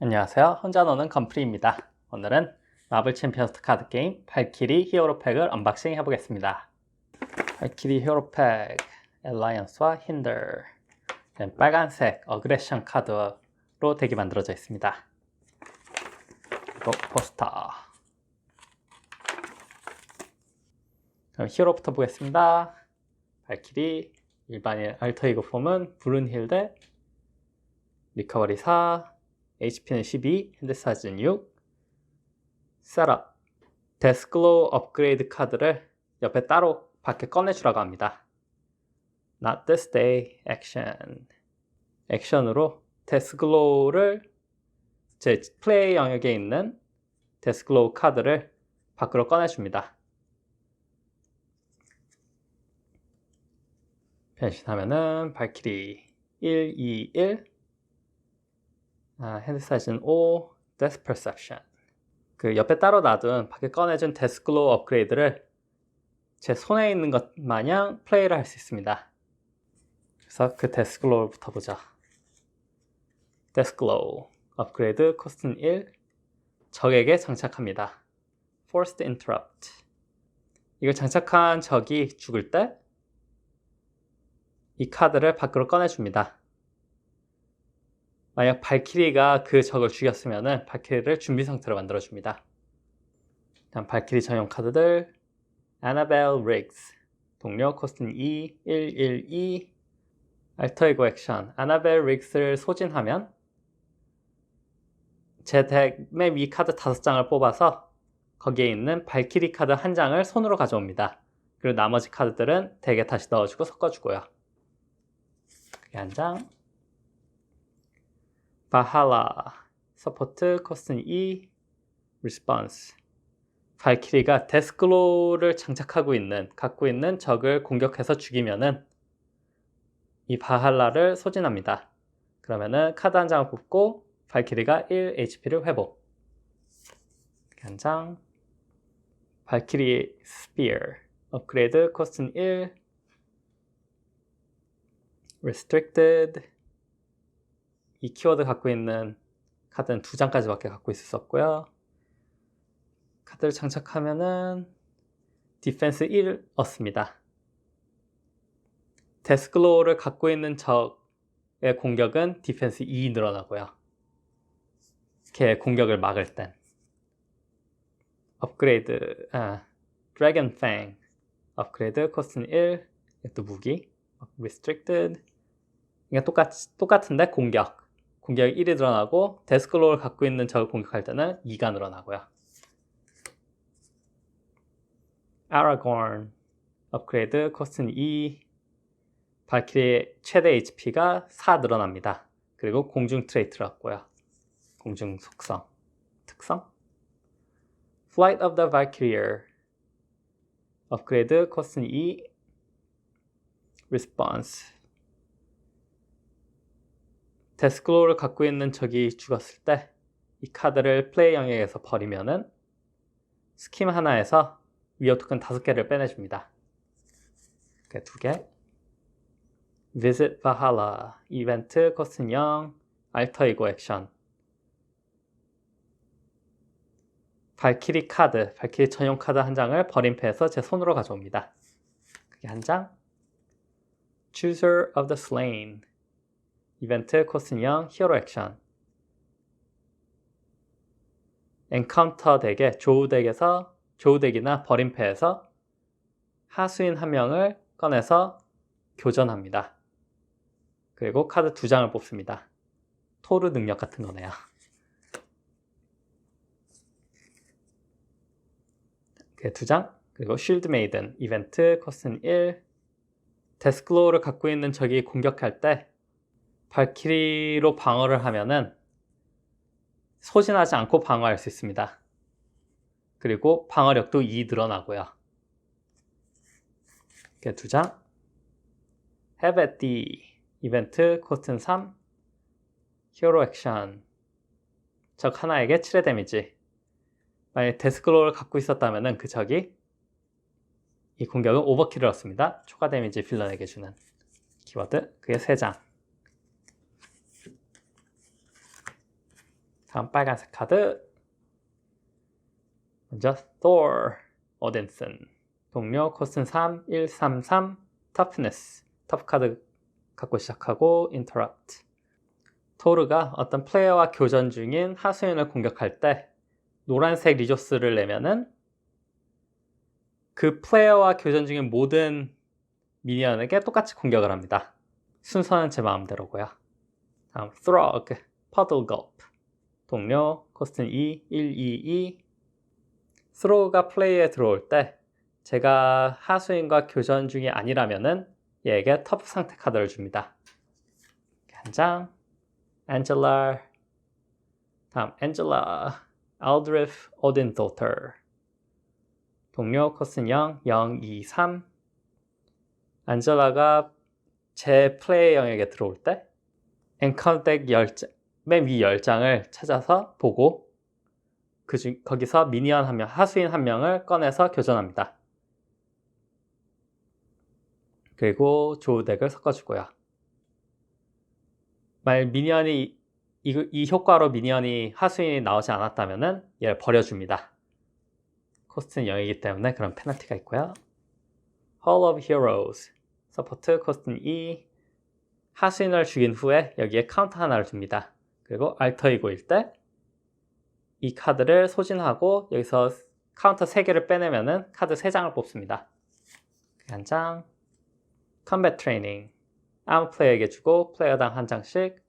안녕하세요. 혼자 노는 건프리입니다. 오늘은 마블 챔피언스 카드 게임 발키리 히어로 팩을 언박싱 해보겠습니다. 발키리 히어로 팩 엘라이언스와 네, 빨간색 어그레션 카드로 덱이 만들어져 있습니다. 그리고 포스터 그럼 히어로부터 보겠습니다. 발키리 일반인 알터이고 폼은 브룬힐드 리커버리 4 HP는 12, 핸드사진 6, 셋업, 데스글로우 업그레이드 카드를 옆에 따로 밖에 꺼내주라고 합니다. Not this day, action. 액션으로 데스글로우를 제 플레이 영역에 있는 데스글로우 카드를 밖으로 꺼내줍니다. 변신하면은 발키리 1, 2, 1 아, 핸드 사이즈는 5, 데스 퍼셉션. 그 옆에 따로 놔둔 밖에 꺼내준 데스글로우 업그레이드를 제 손에 있는 것 마냥 플레이를 할 수 있습니다. 그래서 그 데스글로우부터 보자. 데스글로우 업그레이드 코스트는 1, 적에게 장착합니다. Forced Interrupt. 이걸 장착한 적이 죽을 때 이 카드를 밖으로 꺼내줍니다. 만약 발키리가 그 적을 죽였으면 발키리를 준비 상태로 만들어줍니다. 다음 발키리 전용 카드들 아나벨 리그스 동료 코스트는 2, 1, 1, 2 알터에고 액션 아나벨 리그스를 소진하면 제덱맨위 카드 5장을 뽑아서 거기에 있는 발키리 카드 한 장을 손으로 가져옵니다. 그리고 나머지 카드들은 덱에 다시 넣어주고 섞어주고요. 그게 한 장. 바할라 서포트 코스는 2 리스폰스 발키리가 데스글로를 장착하고 있는 갖고 있는 적을 공격해서 죽이면은 이 바할라를 소진합니다. 그러면은 카드 한 장을 뽑고 발키리가 1 HP를 회복. 한 장. 발키리 스피어 업그레이드 코스는 1 restricted 이 키워드 갖고 있는 카드는 두 장까지 밖에 갖고 있을 수 없고요. 카드를 장착하면은 디펜스 1 얻습니다. 데스글로우를 갖고 있는 적의 공격은 디펜스 2 늘어나고요. 걔 공격을 막을 땐 업그레이드 아, 드래곤 팽 업그레이드 코스는 1 이것도 무기 restricted 이게 똑같, 똑같은데 공격 공격이 1이 늘어나고 데스클로를 갖고 있는 적을 공격할 때는 2가 늘어나고요. 아라곤 업그레이드 코스트는 2 발키리의 최대 HP가 4 늘어납니다. 그리고 공중 트레이트를 얻고요. 공중 속성 특성 Flight of the Valkyrie 업그레이드 코스트는 2 Response 데스글로우를 갖고 있는 적이 죽었을 때 이 카드를 플레이 영역에서 버리면은 스kim 하나에서 위어 토큰 다섯 개를 빼내줍니다. 두 개. Visit Valhalla 이벤트 코스는 0 알터 이고 액션 발키리 카드, 발키리 전용 카드 한 장을 버림패에서 제 손으로 가져옵니다. 그게 한 장. Chooser of the Slain 이벤트 코스는 0 히어로 액션 엔카운터 덱에 조우 덱에서 조우 덱이나 버림패에서 하수인 한 명을 꺼내서 교전합니다. 그리고 카드 두 장을 뽑습니다. 토르 능력 같은 거네요. 두 장. 그리고 쉴드 메이든 이벤트 코스는 1 데스클로우를 갖고 있는 적이 공격할 때 발키리로 방어를 하면은 소진하지 않고 방어할 수 있습니다. 그리고 방어력도 2 늘어나고요. 이렇게 두 장. Have at the 이벤트 코스트는 3 히어로 액션 적 하나에게 7의 데미지 만약 데스글로를 갖고 있었다면 그 적이 이 공격은 오버킬을 얻습니다. 초과 데미지 빌런에게 주는 키워드 그게 3장 다음 빨간색 카드. 먼저 Thor 오딘슨 동료 코스는 3 1 3 3 toughness 터프 카드 갖고 시작하고 interrupt 토르가 어떤 플레이어와 교전 중인 하수인을 공격할 때 노란색 리조스를 내면은 그 플레이어와 교전 중인 모든 미니언에게 똑같이 공격을 합니다. 순서는 제 마음대로고요. 다음 Throg, Puddle Gulp 동료 코스트는 2, 1, 2, 2 스로우가 플레이에 들어올 때 제가 하수인과 교전 중이 아니라면은 얘에게 터프 상태 카드를 줍니다. 한 장, 안젤라, 다음 안젤라, 알드리프 오딘 도터 동료 코스는 0, 0, 2, 3 안젤라가 제 플레이형에게 들어올 때 엔카운트 덱 10장, 맨 위 10장을 찾아서 보고 그중 거기서 미니언 한 명, 하수인 한 명을 꺼내서 교전합니다. 그리고 조우 덱을 섞어주고요. 만약 미니언이 이, 이 효과로 미니언이 하수인이 나오지 않았다면은 얘를 버려줍니다. 코스트는 0이기 때문에 그런 페널티가 있고요. Hall of Heroes 서포트 코스트는 2 하수인을 죽인 후에 여기에 카운터 하나를 줍니다. 그리고 알터이고일 때 이 카드를 소진하고 여기서 카운터 3개를 빼내면은 카드 3장을 뽑습니다. 한 장. 컴뱃 트레이닝. 아무 플레이어에게 주고 플레이어당 한 장씩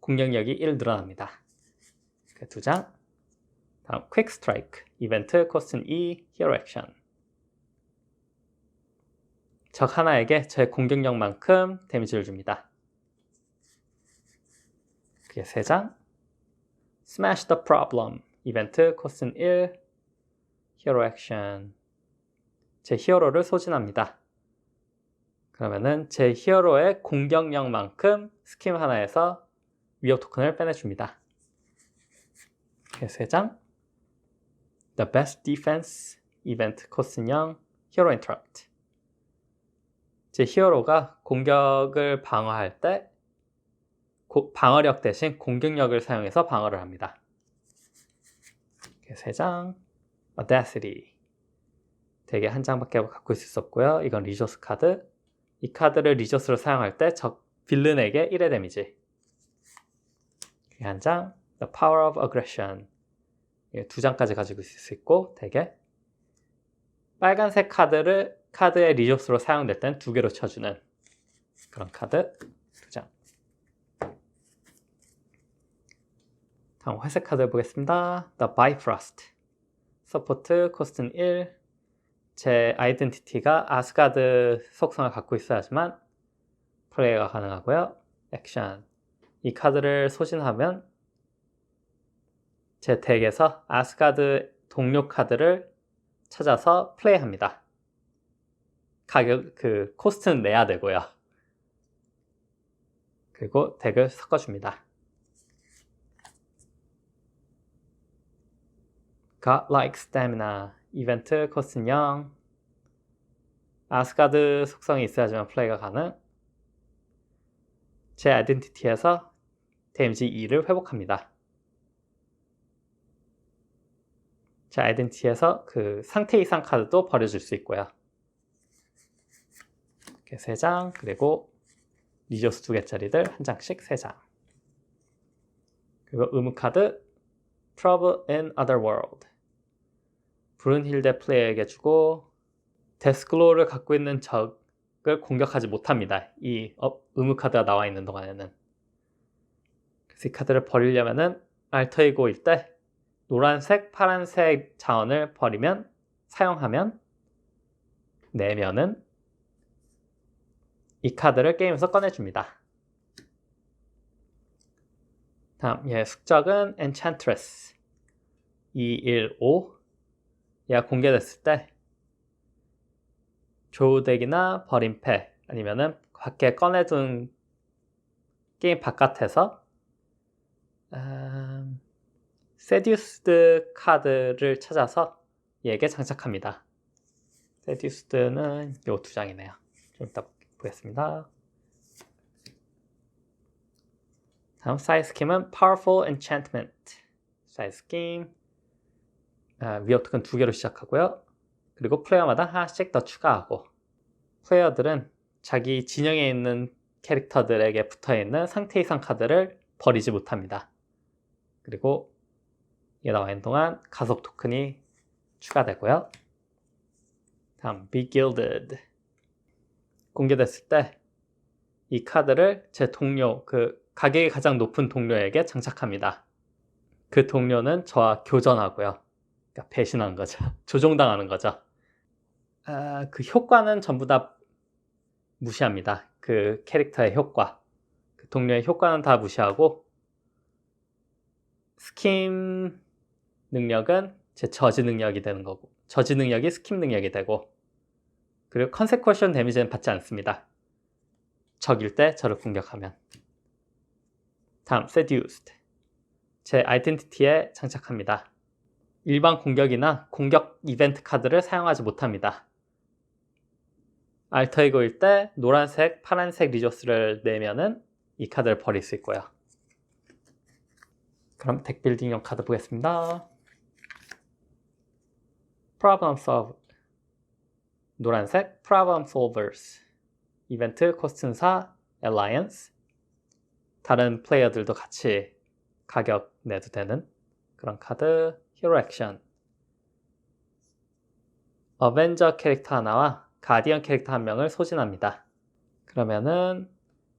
공격력이 1 늘어납니다. 그두 장. 다음 퀵 스트라이크. 이벤트 코스는 2 히어로 액션. 적 하나에게 제 공격력만큼 데미지를 줍니다. 그게 3장. Smash the Problem 이벤트 코스는 1 히어로 액션 제 히어로를 소진합니다. 그러면은 제 히어로의 공격력만큼 스킨 하나에서 위협 토큰을 빼내줍니다. 그래서 3장 The Best Defense 이벤트 코스는 0 히어로 인터럽트 제 히어로가 공격을 방어할 때 고, 방어력 대신 공격력을 사용해서 방어를 합니다. 3장. Audacity. 되게 한 장밖에 갖고 있을 수 없고요. 이건 리조스 카드. 이 카드를 리조스로 사용할 때 적 빌런에게 1의 데미지. 한 장. The Power of Aggression. 두 장까지 가지고 있을 수 있고 되게. 빨간색 카드를 카드의 리조스로 사용될 땐 두 개로 쳐주는 그런 카드 다음 회색 카드 보겠습니다. The Bifrost. 서포트 코스트는 1. 제 아이덴티티가 아스가드 속성을 갖고 있어야지만 플레이가 가능하고요. 액션. 이 카드를 소진하면 제 덱에서 아스가드 동료 카드를 찾아서 플레이합니다. 가격 그 코스트는 내야 되고요. 그리고 덱을 섞어줍니다. Godlike Stamina. 이벤트 코스는 0 아스가드 속성이 있어야지만 플레이가 가능. 제 아이덴티티에서 데미지 2를 회복합니다. 제 아이덴티티에서 그 상태 이상 카드도 버려줄 수 있고요. 이렇게 3장 그리고 리조스 2개짜리들 한 장씩 3장. 그리고 의무 카드 Trouble in Other World 브룬힐데 플레이어에게 주고 데스클로를 갖고 있는 적을 공격하지 못합니다. 이 어, 의무 카드가 나와 있는 동안에는 그래서 이 카드를 버리려면은 알터이고일 때 노란색, 파란색 자원을 버리면 사용하면 내면은 이 카드를 게임에서 꺼내줍니다. 다음 얘 숙적은 Enchantress 215 얘가 공개됐을 때 조우덱이나 버림패 아니면은 밖에 꺼내둔 게임 바깥에서 음, 세듀스드 카드를 찾아서 얘에게 장착합니다. 세듀스드는 요두 장이네요. 좀 이따 보겠습니다. 다음 사이드 스킴은 Powerful Enchantment. 스킴 아, 위협 토큰 두 개로 시작하고요. 그리고 플레이어마다 하나씩 더 추가하고 플레이어들은 자기 진영에 있는 캐릭터들에게 붙어 있는 상태 이상 카드를 버리지 못합니다. 그리고 이게 나와 있는 동안 가속 토큰이 추가되고요. 다음 Be Gilded 공개됐을 때 이 카드를 제 동료, 그 가격이 가장 높은 동료에게 장착합니다. 그 동료는 저와 교전하고요. 그러니까 배신하는 거죠. 조종당하는 거죠. 아, 그 효과는 전부 다 무시합니다. 그 캐릭터의 효과. 그 동료의 효과는 다 무시하고 스킴 능력은 제 저지 능력이 되는 거고 저지 능력이 스킴 능력이 되고 그리고 컨세쿼션 데미지는 받지 않습니다. 적일 때 저를 공격하면 다음 seduced 제 아이덴티티에 장착합니다. 일반 공격이나 공격 이벤트 카드를 사용하지 못합니다. 알터이고일 때 노란색, 파란색 리조스를 내면은 이 카드를 버릴 수 있고요. 그럼 덱 빌딩용 카드 보겠습니다. Problem Solve 노란색 Problem Solvers 이벤트 코스튼 4 Alliance 다른 플레이어들도 같이 가격 내도 되는 그런 카드 Hero Action 어벤져 캐릭터 하나와 가디언 캐릭터 한 명을 소진합니다. 그러면은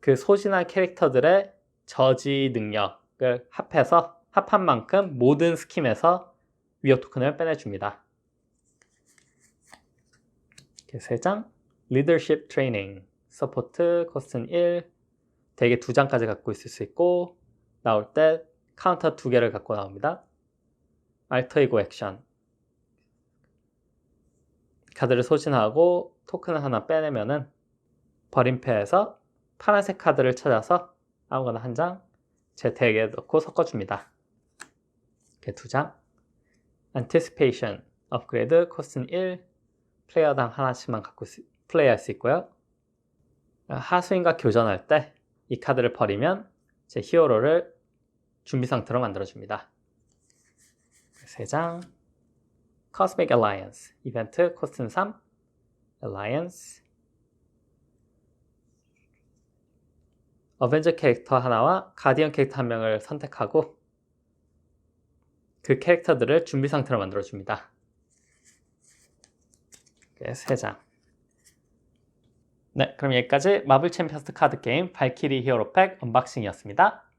그 소진한 캐릭터들의 저지 능력을 합해서 합한 만큼 모든 스킴에서 위협 토큰을 빼내줍니다. 이렇게 3장 리더십 트레이닝 서포트 코스트는 1 대개 2장까지 갖고 있을 수 있고 나올 때 카운터 2개를 갖고 나옵니다. 알터이고 액션 카드를 소진하고 토큰을 하나 빼내면은 버림패에서 파란색 카드를 찾아서 아무거나 한 장 제 덱에 넣고 섞어줍니다. 이렇게 두 장. Anticipation 업그레이드 코스트는 1 플레이어당 하나씩만 갖고 있, 플레이할 수 있고요. 하수인과 교전할 때 이 카드를 버리면 제 히어로를 준비 상태로 만들어줍니다. 3장. Cosmic Alliance. 이벤트 코스트는 3 Alliance. 어벤져 캐릭터 하나와 가디언 캐릭터 한 명을 선택하고 그 캐릭터들을 준비 상태로 만들어 줍니다. 3장. 네, 그럼 여기까지 마블 챔피언스 카드 게임 발키리 히어로 팩 언박싱이었습니다.